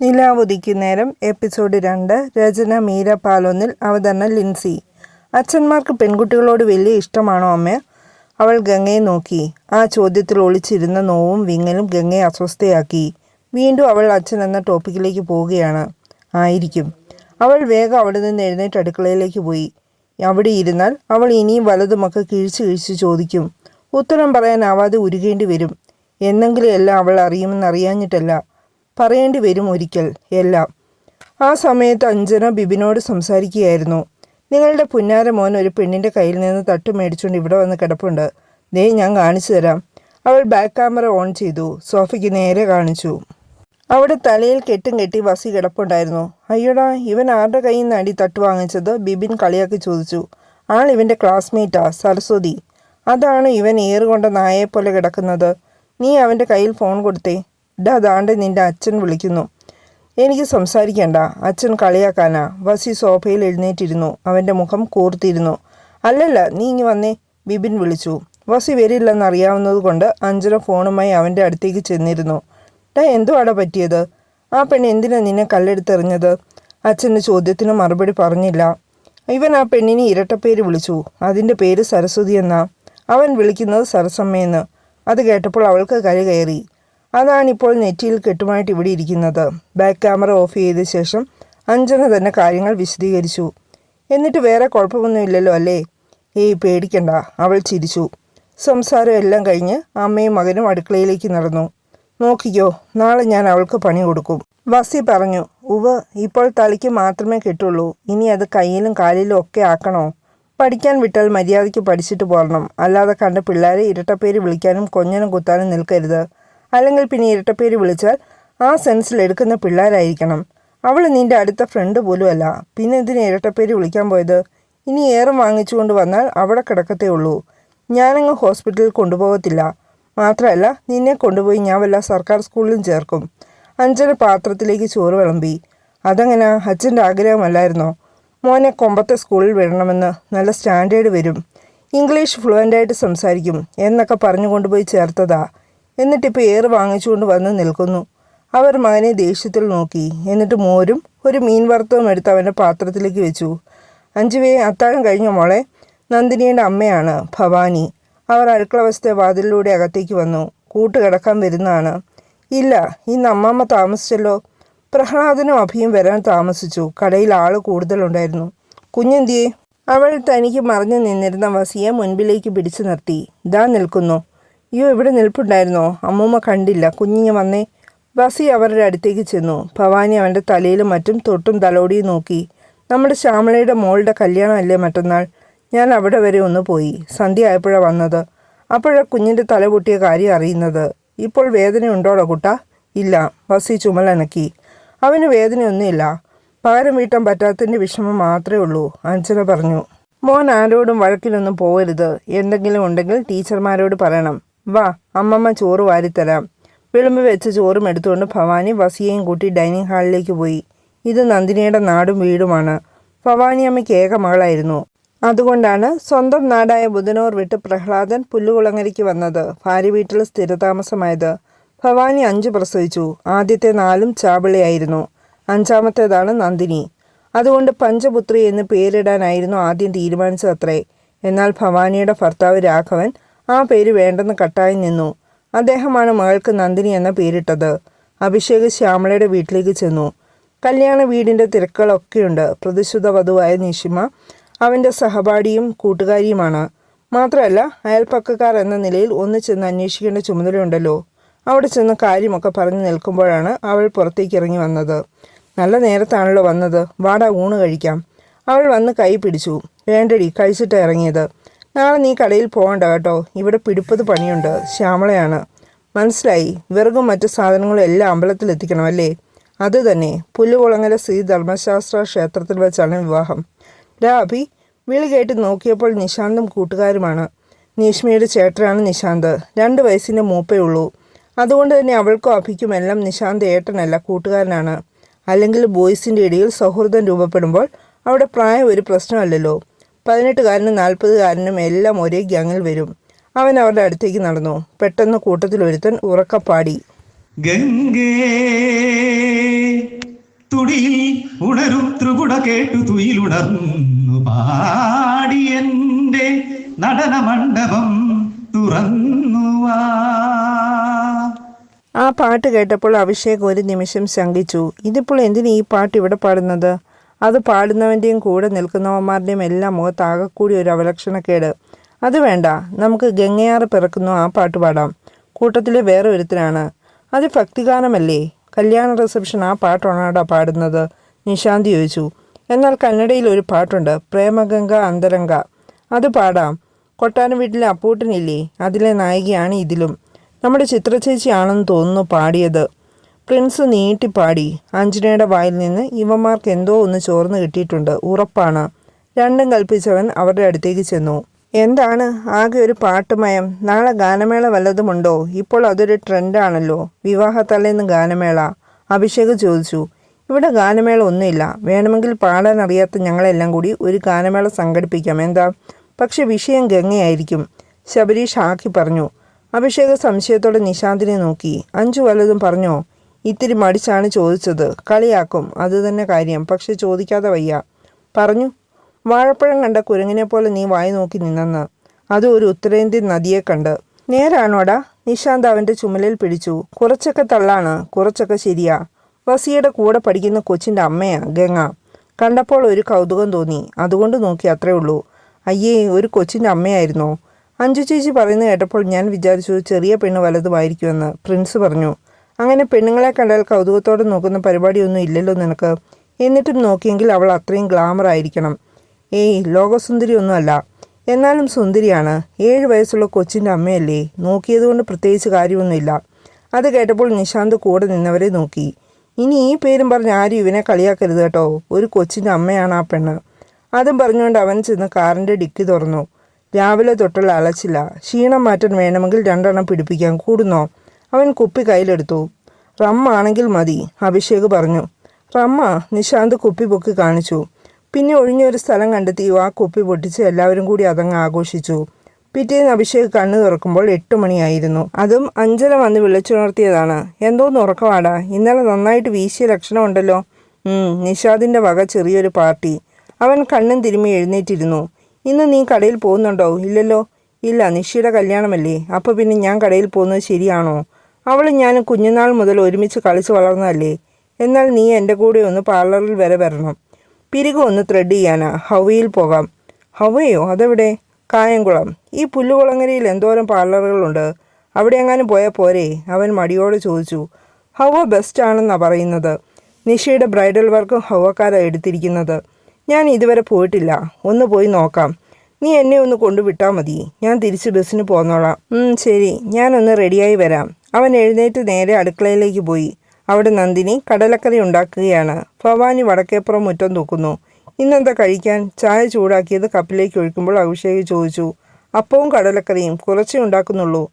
നിലാവുദിക്കുന്നേരം episode രണ്ട് രചന മീര പാലൊന്നിൽ അവതരണം ലിൻസി. അച്ഛന്മാർക്ക് പെൺകുട്ടികളോട് വലിയ ഇഷ്ടമാണോ അമ്മ? അവൾ ഗംഗയെ നോക്കി. ആ ചോദ്യത്തിൽ ഒളിച്ചിരുന്ന നോവും വിങ്ങലും ഗംഗയെ അസ്വസ്ഥയാക്കി. വീണ്ടും അവൾ അച്ഛൻ എന്ന ടോപ്പിക്കിലേക്ക് പോവുകയാണ്. ആയിരിക്കും. അവൾ വേഗം അവിടെ നിന്ന് എഴുന്നേറ്റ് അടുക്കളയിലേക്ക് പോയി. അവിടെ ഇരുന്നാൽ അവൾ ഇനിയും വലതുമൊക്കെ കിഴിച്ച് കിഴിച്ച് ചോദിക്കും. ഉത്തരം പറയാനാവാതെ ഉരുകേണ്ടി വരും. എന്നെങ്കിലും എല്ലാം അവൾ അറിയുമെന്ന് അറിയാഞ്ഞിട്ടല്ല പറയേണ്ടി വരും ഒരിക്കൽ എല്ലാം. ആ സമയത്ത് അഞ്ജന ബിബിനോട് സംസാരിക്കുകയായിരുന്നു. നിങ്ങളുടെ പുന്നാര മോൻ ഒരു പെണ്ണിന്റെ കയ്യിൽ നിന്ന് തട്ട് മേടിച്ചുകൊണ്ട് ഇവിടെ വന്ന് കിടപ്പുണ്ട്. ദേ ഞാൻ കാണിച്ചു തരാം. അവൾ ബാക്ക് ക്യാമറ ഓൺ ചെയ്തു. സോഫയ്ക്ക് നേരെ കാണിച്ചു. അവിടെ തലയിൽ കെട്ടും കെട്ടി വസി കിടപ്പുണ്ടായിരുന്നു. അയ്യോടാ ഇവൻ ആരുടെ കയ്യിൽ നിന്ന് അടി തട്ട് വാങ്ങിച്ചത്? ബിബിൻ കളിയാക്കി ചോദിച്ചു. ആൾ ഇവന്റെ ക്ലാസ്മേറ്റാ സരസ്വതി. അതാണ് ഇവൻ ഏറുകൊണ്ട നായയെപ്പോലെ കിടക്കുന്നത്. നീ അവന്റെ കയ്യിൽ ഫോൺ കൊടുത്തേ. ഡാ ദാണ്ട് നിന്റെ അച്ഛൻ വിളിക്കുന്നു. എനിക്ക് സംസാരിക്കണ്ട. അച്ഛൻ കളിയാക്കാനാ. വസി സോഫയിൽ എഴുന്നേറ്റിരുന്നു. അവന്റെ മുഖം കൂർത്തിരുന്നു. അല്ലല്ല നീ ഇങ്ങി വന്നേ. ബിബിൻ വിളിച്ചു. വസി വരില്ലെന്നറിയാവുന്നത് കൊണ്ട് അഞ്ജന ഫോണുമായി അവന്റെ അടുത്തേക്ക് ചെന്നിരുന്നു. ഡാ എന്തുവാടാ പറ്റിയത്? ആ പെണ്ണ് എന്തിനാ നിന്നെ കല്ലെടുത്തെറിഞ്ഞത്? അച്ഛന്റെ ചോദ്യത്തിന് മറുപടി പറഞ്ഞില്ല. ഇവൻ ആ പെണ്ണിനെ ഇരട്ടപ്പേര് വിളിച്ചു. അതിന്റെ പേര് സരസ്വതി എന്നാ. അവൻ വിളിക്കുന്നത് സരസമ്മയെന്ന്. അത് കേട്ടപ്പോൾ അവൾക്ക് കര കയറി. അതാണിപ്പോൾ നെറ്റിയിൽ കെട്ടുമായിട്ട് ഇവിടെ ഇരിക്കുന്നത്. ബാക്ക് ക്യാമറ ഓഫ് ചെയ്ത ശേഷം അഞ്ജന തന്നെ കാര്യങ്ങൾ വിശദീകരിച്ചു. എന്നിട്ട് വേറെ കുഴപ്പമൊന്നുമില്ലല്ലോ അല്ലേ? ഏയ് പേടിക്കണ്ട. അവൾ ചിരിച്ചു. സംസാരം എല്ലാം കഴിഞ്ഞ് അമ്മയും മകനും അടുക്കളയിലേക്ക് നടന്നു. നോക്കിക്കോ നാളെ ഞാൻ അവൾക്ക് പണി കൊടുക്കും. വസി പറഞ്ഞു ഉവ് ഇപ്പോൾ തലയ്ക്ക് മാത്രമേ കിട്ടുള്ളൂ. ഇനി അത് കയ്യിലും കാലിലും ഒക്കെ ആക്കണോ? പഠിക്കാൻ വിട്ടാൽ മര്യാദയ്ക്ക് പഠിച്ചിട്ട് പോരണം. അല്ലാതെ കണ്ട പിള്ളേരെ ഇരട്ടപ്പേര് വിളിക്കാനും കൊഞ്ഞനും കുത്താനും നിൽക്കരുത്. അല്ലെങ്കിൽ പിന്നെ ഇരട്ടപ്പേര് വിളിച്ചാൽ ആ സെൻസിൽ എടുക്കുന്ന പിള്ളേരായിരിക്കണം. അവൾ നിന്റെ അടുത്ത ഫ്രണ്ട് പോലും അല്ല. പിന്നെ ഇതിന് ഇരട്ടപ്പേര് വിളിക്കാൻ പോയത്? ഇനി ഏറും വാങ്ങിച്ചുകൊണ്ട് വന്നാൽ അവിടെ കിടക്കത്തേ ഉള്ളൂ. ഞാനങ്ങ് ഹോസ്പിറ്റലിൽ കൊണ്ടുപോകത്തില്ല. മാത്രമല്ല നിന്നെ കൊണ്ടുപോയി ഞാൻ വല്ല സർക്കാർ സ്കൂളിലും ചേർക്കും. അഞ്ചര പാത്രത്തിലേക്ക് ചോറ് വിളമ്പി. അതങ്ങനെ? അച്ഛന്റെ ആഗ്രഹമല്ലായിരുന്നോ? മോനെ കൊമ്പത്തെ സ്കൂളിൽ വിടണമെന്ന് നല്ല സ്റ്റാൻഡേർഡ് വരും. ഇംഗ്ലീഷ് ഫ്ലുവന്റായിട്ട് സംസാരിക്കും എന്നൊക്കെ പറഞ്ഞു കൊണ്ടുപോയി ചേർത്തതാ. എന്നിട്ടിപ്പോൾ ഏറ് വാങ്ങിച്ചുകൊണ്ട് വന്ന് നിൽക്കുന്നു. അവർ മകനെ ദേഷ്യത്തിൽ നോക്കി. എന്നിട്ട് മോരും ഒരു മീൻ വറുത്തവും എടുത്ത് അവന്റെ പാത്രത്തിലേക്ക് വെച്ചു. അഞ്ചുവേ അത്താഴം കഴിഞ്ഞ മോളെ? നന്ദിനിയുടെ അമ്മയാണ് ഭവാനി. അവർ അടുക്കളവശത്തെ വാതിലിലൂടെ അകത്തേക്ക് വന്നു. കൂട്ട് കിടക്കാൻ വരുന്നതാണ്. ഇല്ല ഇന്ന് അമ്മമ്മ താമസിച്ചല്ലോ. പ്രഹ്ലാദനും അഭിയും വരാൻ താമസിച്ചു. കടയിൽ ആൾ കൂടുതലുണ്ടായിരുന്നു. കുഞ്ഞെന്തിയെ? അവൾ തനിക്ക് മറിഞ്ഞു നിന്നിരുന്ന വസിയെ മുൻപിലേക്ക് പിടിച്ചു നിർത്തി. ഇതാ നിൽക്കുന്നു. അയ്യോ ഇവിടെ നിൽപ്പുണ്ടായിരുന്നോ? അമ്മൂമ്മ കണ്ടില്ല. കുഞ്ഞിങ്ങ വന്നേ. ബസി അവരുടെ അടുത്തേക്ക് ചെന്നു. ഭവാനി അവന്റെ തലയിലും മറ്റും തൊട്ടും തലോടിയും നോക്കി. നമ്മുടെ ശ്യാമളയുടെ മോളുടെ കല്യാണമല്ലേ മറ്റന്നാൾ? ഞാൻ അവിടെ വരെ ഒന്ന് പോയി. സന്ധ്യ ആയപ്പോഴാണ് വന്നത്. അപ്പോഴാണ് കുഞ്ഞിന്റെ തല പൊട്ടിയ കാര്യം അറിയുന്നത്. ഇപ്പോൾ വേദനയുണ്ടോടോ കുട്ട? ഇല്ല. ബസി ചുമലനക്കി അവന് വേദനയൊന്നുമില്ല. പകരം വീട്ടാൻ പറ്റാത്തതിന്റെ വിഷമം മാത്രമേ ഉള്ളൂ അഞ്ജന പറഞ്ഞു. മോൻ ആരോടും വഴക്കിലൊന്നും പോകരുത്. എന്തെങ്കിലും ഉണ്ടെങ്കിൽ ടീച്ചർമാരോട് പറയണം. വാ അമ്മമ്മ ചോറ് വാരിത്തരാം. വിളമ്പ് വെച്ച് ചോറും എടുത്തുകൊണ്ട് ഭവാനി വസിയെയും കൂട്ടി ഡൈനിങ് ഹാളിലേക്ക് പോയി. ഇത് നന്ദിനിയുടെ നാടും വീടുമാണ്. ഭവാനി അമ്മയ്ക്ക് ഏക മകളായിരുന്നു. അതുകൊണ്ടാണ് സ്വന്തം നാടായ ബുധനൂർ വിട്ട് പ്രഹ്ലാദൻ പുല്ലുകുളങ്ങരയ്ക്ക് വന്നത്. ഭാര്യ വീട്ടിൽ സ്ഥിരതാമസമായത്. ഭവാനി അഞ്ച് പ്രസവിച്ചു. ആദ്യത്തെ നാലും ചാവിളിയായിരുന്നു അഞ്ചാമത്തേതാണ് നന്ദിനി. അതുകൊണ്ട് പഞ്ചപുത്രി എന്ന് പേരിടാനായിരുന്നു ആദ്യം തീരുമാനിച്ചതത്രേ. എന്നാൽ ഭവാനിയുടെ ഭർത്താവ് രാഘവൻ ആ പേര് വേണ്ടെന്ന് കട്ടായി നിന്നു. അദ്ദേഹമാണ് മകൾക്ക് നന്ദിനി എന്ന പേരിട്ടത്. അഭിഷേക് ശ്യാമളയുടെ വീട്ടിലേക്ക് ചെന്നു. കല്യാണ വീടിന്റെ തിരക്കുകളൊക്കെയുണ്ട്. പ്രതിശുദ്ധ വധുവായ നിഷിമ അവന്റെ സഹപാഠിയും കൂട്ടുകാരിയുമാണ്. മാത്രമല്ല അയൽപ്പക്കക്കാർ എന്ന നിലയിൽ ഒന്ന് ചെന്ന് അന്വേഷിക്കേണ്ട ചുമതലയുണ്ടല്ലോ. അവിടെ ചെന്ന് കാര്യമൊക്കെ പറഞ്ഞു നിൽക്കുമ്പോഴാണ് അവൾ പുറത്തേക്ക് ഇറങ്ങി വന്നത്. നല്ല നേരത്താണല്ലോ വന്നത്. വാടാ ഊണ് കഴിക്കാം. അവൾ വന്ന് കൈ പിടിച്ചു. വേണ്ടടി കഴിച്ചിട്ട് ഇറങ്ങിയത്. നാളെ നീ കടയിൽ പോകണ്ട കേട്ടോ. ഇവിടെ പിടിപ്പത് പണിയുണ്ട്. ശ്യാമളയാണ്. മനസ്സിലായി? വിറകും മറ്റു സാധനങ്ങളും എല്ലാം അമ്പലത്തിൽ എത്തിക്കണം അല്ലേ? അത് തന്നെ. പുല്ലുകുളങ്ങര ശ്രീ ധർമ്മശാസ്ത്ര ക്ഷേത്രത്തിൽ വെച്ചാണ് വിവാഹം. രാഭി വിളി കേട്ട് നോക്കിയപ്പോൾ നിശാന്തും കൂട്ടുകാരുമാണ്. നീഷ്മയുടെ ചേട്ടനാണ് നിശാന്ത്. രണ്ട് വയസ്സിന്റെ മൂപ്പേ ഉള്ളൂ. അതുകൊണ്ട് തന്നെ അവൾക്കും അഭിക്കും എല്ലാം നിശാന്ത് ഏട്ടനല്ല കൂട്ടുകാരനാണ്. അല്ലെങ്കിൽ ബോയ്സിന്റെ ഇടയിൽ സൗഹൃദം രൂപപ്പെടുമ്പോൾ അവിടെ പ്രായം ഒരു പ്രശ്നമല്ലല്ലോ. പതിനെട്ടുകാരനും നാൽപ്പതുകാരനും എല്ലാം ഒരേ ഗ്യാങ്ങിൽ വരും. അവൻ അവരുടെ അടുത്തേക്ക് നടന്നു. പെട്ടെന്ന് കൂട്ടത്തിൽ ഒരുത്തൻ ഉറക്കപ്പാടി ഗംഗേ തുടിയിൽ ഉണരും ത്രിപുട കേട്ടു തുയിലുണർന്നു പാടി എന്റെ നടന മണ്ഡപം തുറന്നു ആ പാട്ട് കേട്ടപ്പോൾ അഭിഷേക് ഒരു നിമിഷം ശങ്കിച്ചു. ഇതിപ്പോൾ എന്തിനു ഈ പാട്ട് ഇവിടെ പാടുന്നത്? അത് പാടുന്നവന്റെയും കൂടെ നിൽക്കുന്നവന്മാരുടെയും എല്ലാം മുഖത്താകെക്കൂടി ഒരു അവലക്ഷണക്കേട്. അത് വേണ്ട നമുക്ക് ഗംഗയാറ് പിറക്കുന്നു ആ പാട്ട് പാടാം. കൂട്ടത്തിലെ വേറെ ഒരുത്തനാണ്. അത് ഭക്തിഗാനമല്ലേ? കല്യാണ റിസപ്ഷൻ ആ പാട്ടാണോടാ പാടുന്നത്? നിശാന്തി ചോദിച്ചു. എന്നാൽ കന്നഡയിൽ ഒരു പാട്ടുണ്ട് പ്രേമഗംഗ അന്തരംഗ. അത് പാടാം. കൊട്ടാരം വീട്ടിലെ അപ്പൂട്ടനില്ലേ? അതിലെ നായികയാണ് ഇതിലും. നമ്മുടെ ചിത്രചേച്ചിയാണെന്ന് തോന്നുന്നു പാടിയത്. പ്രിൻസ് നീട്ടിപ്പാടി. ആഞ്ജനയുടെ വായിൽ നിന്ന് ഇവന്മാർക്ക് എന്തോ ഒന്ന് ചോർന്ന് കിട്ടിയിട്ടുണ്ട്. ഉറപ്പാണ്. രണ്ടും കൽപ്പിച്ചവൻ അവരുടെ അടുത്തേക്ക് ചെന്നു. എന്താണ്? ആകെ ഒരു പാട്ടുമയം. നാളെ ഗാനമേള വല്ലതുമുണ്ടോ ഇപ്പോൾ അതൊരു ട്രെൻഡാണല്ലോ. വിവാഹത്തലേന്ന് ഗാനമേള. അഭിഷേക് ചോദിച്ചു. ഇവിടെ ഗാനമേള ഒന്നുമില്ല. വേണമെങ്കിൽ പാടാൻ അറിയാത്ത ഞങ്ങളെല്ലാം കൂടി ഒരു ഗാനമേള സംഘടിപ്പിക്കാം. എന്താ? പക്ഷെ വിഷയം ഗംഗയായിരിക്കും. ശബരീഷ് ആക്കി പറഞ്ഞു. അഭിഷേക് സംശയത്തോടെ നിശാന്തിനെ നോക്കി. അഞ്ചു വല്ലതും പറഞ്ഞോ? ഇത്തിരി മടിച്ചാണ് ചോദിച്ചത്. കളിയാക്കും. അത് തന്നെ കാര്യം. പക്ഷെ ചോദിക്കാതെ വയ്യ. പറഞ്ഞു വാഴപ്പഴം കണ്ട കുരങ്ങിനെ പോലെ നീ വായി നോക്കി നിന്നെന്ന്. അത് ഒരു ഉത്തരേന്ത്യൻ നദിയെ കണ്ട്. നേരാണോടാ? നിശാന്ത് അവന്റെ ചുമലിൽ പിടിച്ചു. കുറച്ചൊക്കെ തള്ളാണ്. കുറച്ചൊക്കെ ശരിയാ. വസിയുടെ കൂടെ പഠിക്കുന്ന കൊച്ചിന്റെ അമ്മയാ ഗംഗ. കണ്ടപ്പോൾ ഒരു കൗതുകം തോന്നി. അതുകൊണ്ട് നോക്കി അത്രേ ഉള്ളൂ. അയ്യേ ഒരു കൊച്ചിന്റെ അമ്മയായിരുന്നോ? അഞ്ചു ചേച്ചി പറയുന്നത് കേട്ടപ്പോൾ ഞാൻ വിചാരിച്ചു ചെറിയ പെണ്ണ് വലതുമായിരിക്കുമെന്ന്. പ്രിൻസ് പറഞ്ഞു അങ്ങനെ പെണ്ണുങ്ങളെ കണ്ടാൽ കൗതുകത്തോടെ നോക്കുന്ന പരിപാടിയൊന്നും ഇല്ലല്ലോ നിനക്ക്. എന്നിട്ടും നോക്കിയെങ്കിൽ അവൾ അത്രയും ഗ്ലാമർ ആയിരിക്കണം. ഏയ് ലോകസുന്ദരി ഒന്നുമല്ല. എന്നാലും സുന്ദരിയാണ്. ഏഴ് വയസ്സുള്ള കൊച്ചിന്റെ അമ്മയല്ലേ? നോക്കിയതുകൊണ്ട് പ്രത്യേകിച്ച് കാര്യമൊന്നുമില്ല. അത് കേട്ടപ്പോൾ നിശാന്ത് കൂടെ നിന്നവരെ നോക്കി. ഇനി ഈ പേരും പറഞ്ഞ് ആരും ഇവനെ കളിയാക്കരുത് കേട്ടോ. ഒരു കൊച്ചിന്റെ അമ്മയാണ് ആ പെണ്ണ്. അതും പറഞ്ഞുകൊണ്ട് അവൻ ചെന്ന് കാറിന്റെ ഡിക്കി തുറന്നു. രാവിലെ തൊട്ടുള്ള അലച്ചില്ല. ക്ഷീണം മാറ്റാൻ വേണമെങ്കിൽ രണ്ടെണ്ണം പിടിപ്പിക്കാൻ കൂടുന്നോ? അവൻ കുപ്പി കയ്യിലെടുത്തു. റമ്മാണെങ്കിൽ മതി അഭിഷേക് പറഞ്ഞു. റമ്മ നിശാന്ത് കുപ്പി പൊക്കി കാണിച്ചു. പിന്നെ ഒഴിഞ്ഞൊരു സ്ഥലം കണ്ടെത്തി ആ കുപ്പി പൊട്ടിച്ച് എല്ലാവരും കൂടി അതങ്ങ് ആഘോഷിച്ചു. പിറ്റേന്ന് അഭിഷേക് കണ്ണു തുറക്കുമ്പോൾ എട്ട് മണിയായിരുന്നു. അതും അഞ്ചര വന്ന് വിളിച്ചുണർത്തിയതാണ്. എന്തോന്ന് ഉറക്കമാടാ ഇന്നലെ നന്നായിട്ട് വീശിയ ലക്ഷണമുണ്ടല്ലോ നിഷാദിന്റെ വക ചെറിയൊരു പാർട്ടി. അവൻ കണ്ണും തിരുമ്മി എഴുന്നേറ്റിരുന്നു. ഇന്ന് നീ കടയിൽ പോകുന്നുണ്ടോ? ഇല്ലല്ലോ. ഇല്ല നിഷിയുടെ കല്യാണമല്ലേ. അപ്പോൾ പിന്നെ ഞാൻ കടയിൽ പോകുന്നത് ശരിയാണോ? അവൾ ഞാനും കുഞ്ഞുനാൾ മുതൽ ഒരുമിച്ച് കളിച്ച് വളർന്നതല്ലേ. എന്നാൽ നീ എന്റെ കൂടെ ഒന്ന് പാർലറിൽ വരെ വരണം. പിരികു ഒന്ന് ത്രെഡ് ചെയ്യാനാ. ഹവയിൽ പോകാം. ഹവയോ? അതെവിടെ? കായംകുളം. ഈ പുല്ലുകുളങ്ങരയിൽ എന്തോരം പാർലറുകളുണ്ട് അവിടെ എങ്ങാനും പോയാൽ പോരെ? അവൻ മടിയോട് ചോദിച്ചു. ഹവ ബെസ്റ്റ് ആണെന്നാണ് പറയുന്നത്. നിഷയുടെ ബ്രൈഡൽ വർക്കും ഹവക്കാരാണ് എടുത്തിരിക്കുന്നത്. ഞാൻ ഇതുവരെ പോയിട്ടില്ല. ഒന്ന് പോയി നോക്കാം. നീ എന്നെ ഒന്ന് കൊണ്ടുവിട്ടാൽ മതി. ഞാൻ തിരിച്ച് ബസ്സിന് പോന്നോളാം. ശരി. ഞാനൊന്ന് റെഡിയായി വരാം. അവൻ എഴുന്നേറ്റ് നേരെ അടുക്കളയിലേക്ക് പോയി. അവിടെ നന്ദിനി കടലക്കറി ഉണ്ടാക്കുകയാണ്. ഭവാനി വടക്കേപ്പുറം മുറ്റം തൂക്കുന്നു ഇന്നെന്താ കഴിക്കാൻ? ചായ ചൂടാക്കിയത് കപ്പിലേക്ക് ഒഴിക്കുമ്പോൾ അഭിഷേക് ചോദിച്ചു. അപ്പവും കടലക്കറിയും കുറച്ചേ ഉണ്ടാക്കുന്നുള്ളൂ.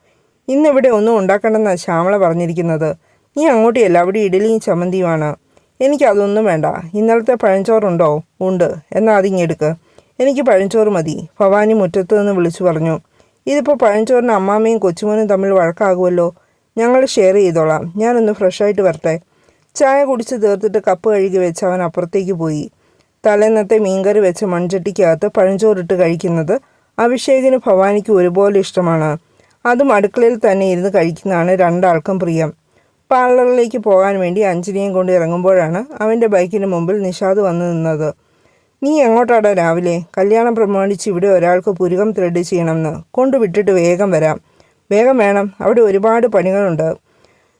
ഇന്നിവിടെ ഒന്നും ഉണ്ടാക്കണമെന്നാണ് ശ്യാമള പറഞ്ഞിരിക്കുന്നത്. നീ അങ്ങോട്ടിയല്ല അവിടെ ഇഡലിയും ചമ്മന്തിയുമാണ്. എനിക്കതൊന്നും വേണ്ട. ഇന്നലത്തെ പഴഞ്ചോറുണ്ടോ? ഉണ്ട്. എന്നാൽ അതിങ്ങെടുക്ക് എനിക്ക് പഴഞ്ചോറ് മതി. ഭവാനി മുറ്റത്ത് നിന്ന് വിളിച്ചു പറഞ്ഞു. ഇതിപ്പോൾ പഴഞ്ചോറിന് അമ്മാമ്മയും കൊച്ചുമോനും തമ്മിൽ വഴക്കാകുമല്ലോ. ഞങ്ങൾ ഷെയർ ചെയ്തോളാം. ഞാനൊന്ന് ഫ്രഷായിട്ട് വരട്ടെ. ചായ കുടിച്ച് തീർത്തിട്ട് കപ്പ് കഴുകി വെച്ച് അവൻ അപ്പുറത്തേക്ക് പോയി. തലേന്നത്തെ മീൻകറി വെച്ച് മൺചട്ടിക്കകത്ത് പഴഞ്ചോറിട്ട് കഴിക്കുന്നത് അഭിഷേകിന് ഭവാനിക്ക് ഒരുപോലെ ഇഷ്ടമാണ്. അതും അടുക്കളയിൽ തന്നെ ഇരുന്ന് കഴിക്കുന്നതാണ് രണ്ടാൾക്കും പ്രിയം. പാർലറിലേക്ക് പോകാൻ വേണ്ടി അഞ്ജലിയും കൊണ്ട് ഇറങ്ങുമ്പോഴാണ് അവന്റെ ബൈക്കിന് മുമ്പിൽ നിഷാദ് വന്നു നിന്നത്. നീ എങ്ങോട്ടാടാ രാവിലെ? കല്യാണം പ്രമാണിച്ച് ഇവിടെ ഒരാൾക്ക് പുരുകം ത്രെഡ് ചെയ്യണമെന്ന്. കൊണ്ടുവിട്ടിട്ട് വേഗം വരാം. വേഗം വേണം. അവിടെ ഒരുപാട് പണികളുണ്ട്.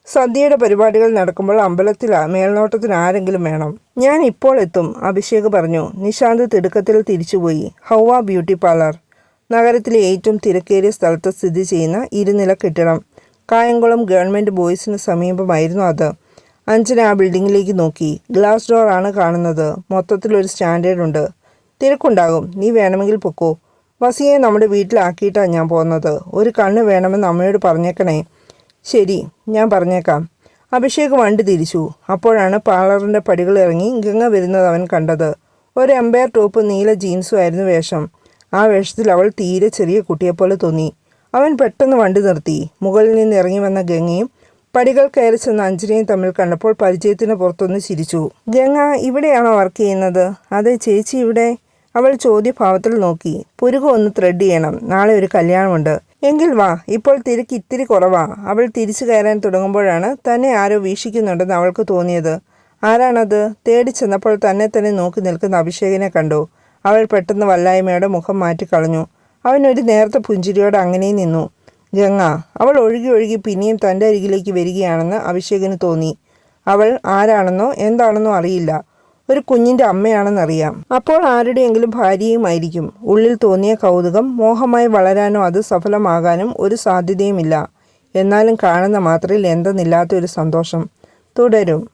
സദ്യയുടെ പരിപാടികൾ നടക്കുമ്പോൾ അമ്പലത്തിൽ മേൽനോട്ടത്തിന് ആരെങ്കിലും വേണം. ഞാൻ ഇപ്പോൾ എത്തും അഭിഷേക് പറഞ്ഞു. നിശാന്ത് തിടുക്കത്തിൽ തിരിച്ചുപോയി. Hawwa beauty parlour. നഗരത്തിലെ ഏറ്റവും തിരക്കേറിയ സ്ഥലത്ത് സ്ഥിതി ചെയ്യുന്ന ഇരുനില കെട്ടിടം. കായംകുളം ഗവൺമെന്റ് ബോയ്സിന് സമീപമായിരുന്നു അത്. അഞ്ജന ആ ബിൽഡിങ്ങിലേക്ക് നോക്കി. ഗ്ലാസ് ഡോർ ആണ് കാണുന്നത്. മൊത്തത്തിലൊരു സ്റ്റാൻഡേർഡ് ഉണ്ട് തിരക്കുണ്ടാകും. നീ വേണമെങ്കിൽ പൊക്കോ. വസിയെ നമ്മുടെ വീട്ടിലാക്കിയിട്ടാണ് ഞാൻ പോകുന്നത് ഒരു കണ്ണ് വേണമെന്ന് അമ്മയോട് പറഞ്ഞേക്കണേ. ശരി ഞാൻ പറഞ്ഞേക്കാം. അഭിഷേക് വണ്ടി തിരിച്ചു. അപ്പോഴാണ് പാർലറിന്റെ പടികൾ ഇറങ്ങി ഗംഗ വരുന്നത് അവൻ കണ്ടത്. ഒരു എംപയർ ടോപ്പ് നീല ജീൻസും ആയിരുന്നു വേഷം. ആ വേഷത്തിൽ അവൾ തീരെ ചെറിയ കുട്ടിയെപ്പോലെ തോന്നി. അവൻ പെട്ടെന്ന് വണ്ടി നിർത്തി. മുകളിൽ നിന്ന് ഇറങ്ങി വന്ന ഗംഗയും പടികൾ കയറി ചെന്ന അഞ്ജനയും തമ്മിൽ കണ്ടപ്പോൾ പരിചയത്തിന് പുറത്തൊന്ന് ചിരിച്ചു. ഗംഗ ഇവിടെയാണോ വർക്ക് ചെയ്യുന്നത്? അതെ ചേച്ചി ഇവിടെ. അവൾ ചോദ്യഭാവത്തിൽ നോക്കി. പുരുക ഒന്ന് ത്രെഡ് ചെയ്യണം. നാളെ ഒരു കല്യാണമുണ്ട്. എങ്കിൽ വാ ഇപ്പോൾ തിരക്ക് ഇത്തിരി കുറവാ. അവൾ തിരിച്ചു കയറാൻ തുടങ്ങുമ്പോഴാണ് തന്നെ ആരോ വീക്ഷിക്കുന്നുണ്ടെന്ന് അവൾക്ക് തോന്നിയത്. ആരാണത്? തേടി ചെന്നപ്പോൾ തന്നെ തന്നെ നോക്കി നിൽക്കുന്ന അഭിഷേകിനെ കണ്ടു. അവൾ പെട്ടെന്ന് വല്ലായ്മയുടെ മുഖം മാറ്റിക്കളഞ്ഞു അവനൊരു നേർത്ത പുഞ്ചിരിയോടെ അങ്ങനെ നിന്നു. ഗംഗ അവൾ ഒഴുകി ഒഴുകി പിന്നെയും തന്റെ അരികിലേക്ക് വരികയാണെന്ന് അഭിഷേകിന് തോന്നി. അവൾ ആരാണെന്നോ എന്താണെന്നോ അറിയില്ല. ഒരു കുഞ്ഞിന്റെ അമ്മയാണെന്നറിയാം. അപ്പോൾ ആരുടെയെങ്കിലും ഭാര്യയുമായിരിക്കും. ഉള്ളിൽ തോന്നിയ കൗതുകം മോഹമായി വളരാനോ അത് സഫലമാകാനും ഒരു സാധ്യതയുമില്ല. എന്നാലും കാണുന്ന മാത്രയിൽ എന്തെന്നില്ലാത്ത ഒരു സന്തോഷം. തുടരും.